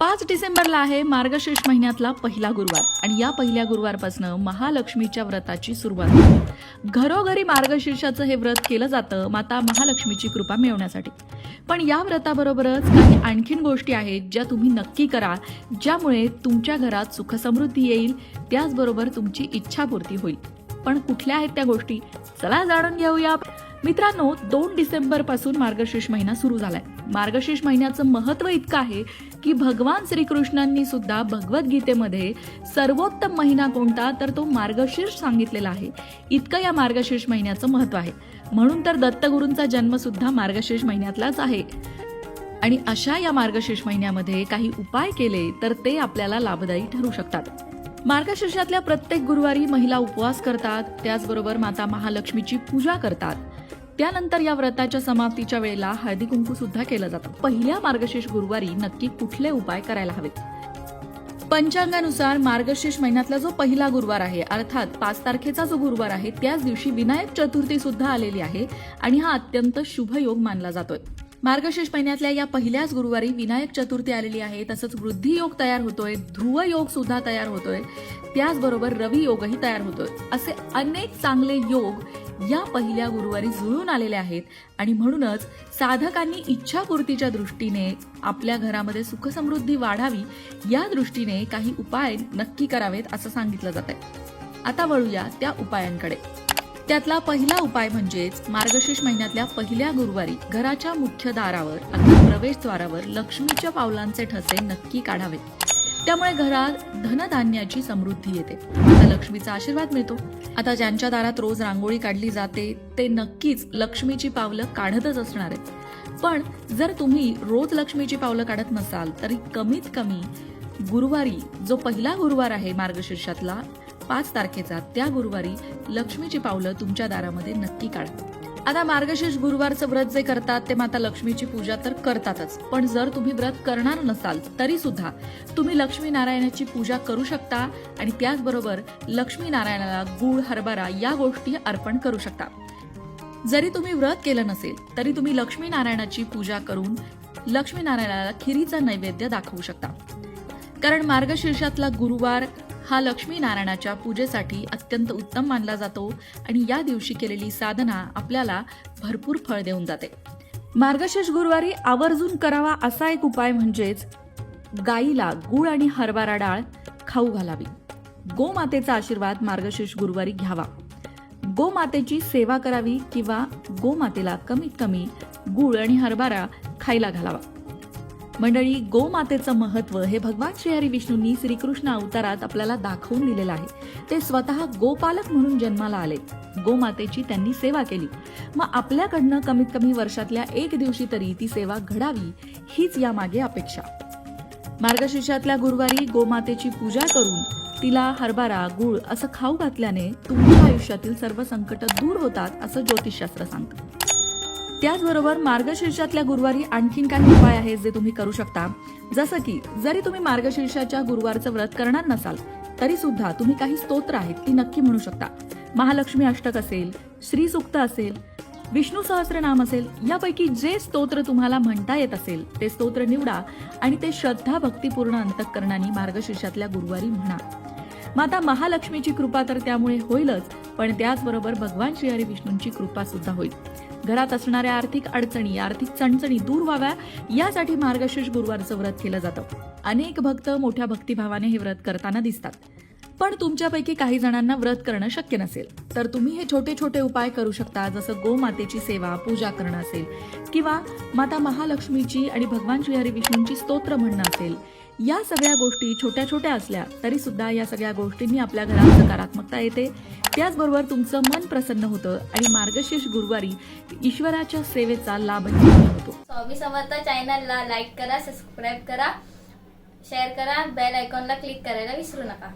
पाच डिसेंबरला आहे मार्गशीर्ष महिन्यातला पहिला गुरुवार. आणि या पहिल्या गुरुवारपासून महालक्ष्मीच्या व्रताची सुरुवात होते घरोघरी मार्गशीर्षाचं हे व्रत केलं जातं माता महालक्ष्मीची कृपा मिळवण्यासाठी. पण या व्रताबरोबरच काही आणखीन गोष्टी आहेत ज्या तुम्ही नक्की करा ज्यामुळे तुमच्या घरात सुखसमृद्धी येईल त्याचबरोबर तुमची इच्छापूर्ती होईल. पण कुठल्या आहेत त्या गोष्टी? चला जाणून घेऊया. मित्रांनो दोन डिसेंबरपासून मार्गशीर्ष महिना सुरू झालाय. मार्गशीर्ष महिन्याचं महत्त्व इतकं आहे की भगवान श्रीकृष्णांनी सुद्धा भगवद्गीतेमध्ये सर्वोत्तम महिना कोणता? तर तो मार्गशीर्ष सांगितलेला आहे. इतकं या मार्गशीर्ष महिन्याचं महत्त्व आहे. म्हणून तर दत्तगुरूंचा जन्म सुद्धा मार्गशीर्ष महिन्यातलाच आहे. आणि अशा या मार्गशीर्ष महिन्यामध्ये काही उपाय केले तर ते आपल्याला लाभदायी ठरू शकतात. मार्गशीर्षातल्या प्रत्येक गुरुवारी महिला उपवास करतात त्याचबरोबर माता महालक्ष्मीची पूजा करतात. त्यानंतर या व्रताच्या समाप्तीच्या वेळेला हळदी कुंकू सुद्धा केलं जातं. पहिल्या मार्गशीर्ष गुरुवारी नक्की कुठले उपाय करायला हवेत? पंचांगानुसार मार्गशीर्ष महिन्यातला जो पहिला गुरुवार आहे अर्थात पाच तारखेचा जो गुरुवार आहे त्याच दिवशी विनायक चतुर्थी सुद्धा आलेली आहे आणि हा अत्यंत शुभ योग मानला जातोय. मार्गशीर्ष महिन्यातल्या या पहिल्याच गुरुवारी विनायक चतुर्थी आलेली आहे. तसंच वृद्धी योग तयार होतोय. ध्रुव योग सुद्धा तयार होतोय. त्याचबरोबर रवी योगही तयार होतोय. असे अनेक चांगले योग या पहिल्या गुरुवारी जुळून आलेले आहेत. आणि म्हणूनच साधकांनी इच्छापूर्तीच्या दृष्टीने आपल्या घरामध्ये सुखसमृद्धी वाढावी या दृष्टीने काही उपाय नक्की करावेत असं सांगितलं जात आहे आता वळूया त्या उपायांकडे. त्यातला पहिला उपाय म्हणजेच मार्गशीर्ष महिन्यातल्या पहिल्या गुरुवारी घराच्या मुख्य दारावर अथवा प्रवेशद्वारावर लक्ष्मीच्या पावलांचे ठसे नक्की काढावेत त्यामुळे घरात धनधान्याची समृद्धी येते. आता लक्ष्मीचा आशीर्वाद मिळतो. आता ज्यांच्या दारात रोज रांगोळी काढली जाते ते नक्कीच लक्ष्मीची पावलं काढतच असणार आहेत. पण जर तुम्ही रोज लक्ष्मीची पावलं काढत नसाल तरी कमीत कमी गुरुवारी जो पहिला गुरुवार आहे मार्गशीर्षातला पाच तारखेचा त्या गुरुवारी लक्ष्मीची पावलं तुमच्या दारामध्ये नक्की काढा. आता मार्गशीर्ष गुरुवारचं व्रत जे करतात ते माता लक्ष्मीची पूजा तर करतातच. पण जर तुम्ही व्रत करणार नसाल तरी सुद्धा तुम्ही लक्ष्मी नारायणाची पूजा करू शकता आणि त्याचबरोबर लक्ष्मी नारायणाला गुळ हरभरा या गोष्टी अर्पण करू शकता. जरी तुम्ही व्रत केलं नसेल तरी तुम्ही लक्ष्मी नारायणाची पूजा करून लक्ष्मी नारायणाला खिरीचा नैवेद्य दाखवू शकता. कारण मार्गशीर्षातला गुरुवार हा लक्ष्मीनारायणाच्या पूजेसाठी अत्यंत उत्तम मानला जातो आणि या दिवशी केलेली साधना आपल्याला भरपूर फळ देऊन जाते. मार्गशीर्ष गुरुवारी आवर्जून करावा असा एक उपाय म्हणजेच गाईला गुळ आणि हरभरा डाळ खाऊ घालावी. गोमातेचा आशीर्वाद मार्गशीर्ष गुरुवारी घ्यावा. गोमातेची सेवा करावी किंवा गोमातेला कमीत कमी गुळ आणि हरभरा खायला घालावा. मंडळी गोमातेचं महत्त्व हे भगवान श्रीहरी विष्णूंनी श्रीकृष्ण अवतारात आपल्याला दाखवून दिलेलं आहे. ते स्वतः गोपालक म्हणून जन्माला आले गोमातेची त्यांनी सेवा केली. मग आपल्याकडनं कमीत कमी वर्षातल्या एक दिवशी तरी ती सेवा घडावी हीच यामागे अपेक्षा. मार्गशीर्षातल्या गुरुवारी गोमातेची पूजा करून तिला हरभरा गुळ असं खाऊ घातल्याने तुमच्या आयुष्यातील सर्व संकट दूर होतात असं ज्योतिषशास्त्र सांगतं. त्याचबरोबर मार्गशीर्षातल्या गुरुवारी आणखीन काही उपाय आहेत जे तुम्ही करू शकता. जसं की जरी तुम्ही मार्गशीर्षाच्या गुरुवारचं व्रत करणार नसाल तरी सुद्धा तुम्ही काही स्तोत्र आहेत ती नक्की म्हणू शकता. महालक्ष्मी अष्टक असेल श्री सुक्त असेल विष्णू सहस्रनाम असेल यापैकी जे स्तोत्र तुम्हाला म्हणता येत असेल ते स्तोत्र निवडा आणि ते श्रद्धा भक्तीपूर्ण अंतकरणाने मार्गशीर्षातल्या गुरुवारी म्हणा. माता महालक्ष्मीची कृपा तर त्यामुळे होईलच पण त्याचबरोबर भगवान श्री हरी विष्णूंची कृपा सुद्धा होईल. घरात असणाऱ्या आर्थिक अडचणी आर्थिक चणचणी दूर व्हाव्या यासाठी मार्गशीर्ष गुरुवारचं व्रत केलं जातं. अनेक भक्त मोठ्या भक्तिभावाने हे व्रत करताना दिसतात. पण तुमच्यापैकी काही जणांना व्रत करणं शक्य नसेल. तर तुम्ही हे छोटे छोटे उपाय करू शकता जसं गोमातेची सेवा पूजा करणं असेल किंवा माता महालक्ष्मीची आणि भगवान श्रीहरी विष्णूंची स्तोत्र म्हणणं असेल. या सगळ्या गोष्टी छोट्या छोट्या असल्या तरी सुद्धा या सगळ्या गोष्टींनी आपल्या घरात सकारात्मकता येते. त्याचबरोबर तुमचं मन प्रसन्न होतं आणि मार्गशीर्ष गुरुवारी ईश्वराच्या सेवेचा लाभही होतो स्वामी समर्थ चॅनलला लाईक करा सबस्क्राईब करा शेअर करा बेल आयकॉनला क्लिक करायला विसरू नका.